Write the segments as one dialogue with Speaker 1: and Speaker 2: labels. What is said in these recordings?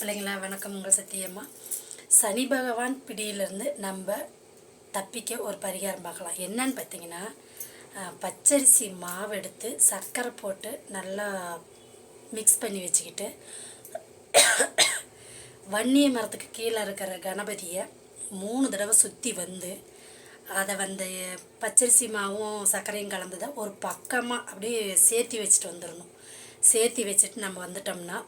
Speaker 1: பிள்ளைங்களா வணக்கம். உங்கள் சத்தியம்மா. சனி பகவான் பிடியிலேருந்து நம்ம தப்பிக்க ஒரு பரிகாரம் பார்க்கலாம். என்னன்னு பார்த்தீங்கன்னா பச்சரிசி மாவு எடுத்து சர்க்கரை போட்டு நல்லா மிக்ஸ் பண்ணி வச்சுக்கிட்டு வன்னிய மரத்துக்கு கீழே இருக்கிற கணபதியை மூணு தடவை சுற்றி வந்து அதை வந்து பச்சரிசி மாவும் சர்க்கரையும் கலந்ததை ஒரு பக்கமாக அப்படியே சேர்த்தி வச்சுட்டு வந்துடணும். சேர்த்தி வச்சுட்டு நம்ம வந்துட்டோம்னா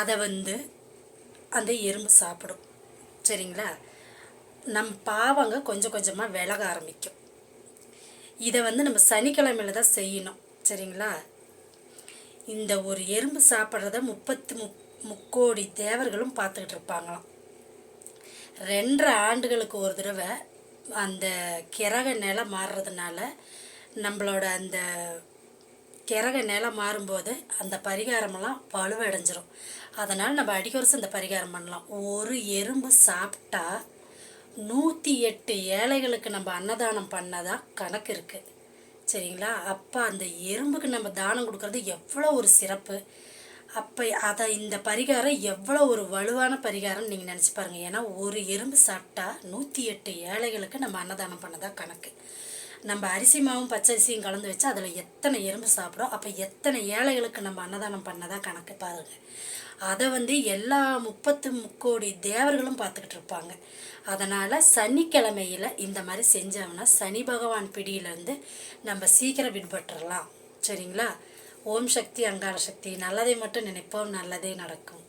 Speaker 1: அதை வந்து அந்த எறும்பு சாப்பிடும். சரிங்களா? நம் பாவங்க கொஞ்சம் கொஞ்சமாக விலக ஆரம்பிக்கும். இதை வந்து நம்ம சனிக்கிழமையில தான் செய்யணும். சரிங்களா? இந்த ஒரு எறும்பு சாப்பிட்றத முப்பத்து முப் முக்கோடி தேவர்களும் பார்த்துக்கிட்டு இருப்பாங்களாம். ரெண்டரை ஆண்டுகளுக்கு ஒரு தடவை அந்த கிரக நிலை மாறுறதுனால நம்மளோட அந்த கிரக நிலம் மாறும்போது அந்த பரிகாரமெல்லாம் வலுவடைஞ்சிரும் அதனால் நம்ம அடிக்க வருஷம் இந்த பரிகாரம் பண்ணலாம். ஒரு எறும்பு சாப்பிட்டா நூற்றி எட்டு ஏழைகளுக்கு நம்ம அன்னதானம் பண்ணதா கணக்கு இருக்குது சரிங்களா? அப்போ அந்த எறும்புக்கு நம்ம தானம் கொடுக்கறது எவ்வளோ ஒரு சிறப்பு. அப்போ அதை இந்த பரிகாரம் எவ்வளோ ஒரு வலுவான பரிகாரம்னு நீங்கள் நினச்சி பாருங்கள் ஏன்னா ஒரு எறும்பு சாப்பிட்டா நூற்றி எட்டு ஏழைகளுக்கு நம்ம அன்னதானம் பண்ணதாக கணக்கு. நம்ம அரிசி மாவும் பச்சரிசியும் கலந்து வச்சு அதில் எத்தனை எறும்பு சாப்பிடும் அப்போ எத்தனை ஏழைகளுக்கு நம்ம அன்னதானம் பண்ணதா கணக்கு பாருங்கள் அதை வந்து எல்லா முப்பத்து முக்கோடி தேவர்களும் பார்த்துக்கிட்டு இருப்பாங்க. அதனால் சனிக்கிழமையில் இந்த மாதிரி செஞ்சோம்னா சனி பகவான் பிடியிலேருந்து நம்ம சீக்கிரம் விடுபட்டுறலாம் சரிங்களா? ஓம் சக்தி அங்கார சக்தி நல்லதை மட்டும் நினைப்போம் நல்லதே நடக்கும்.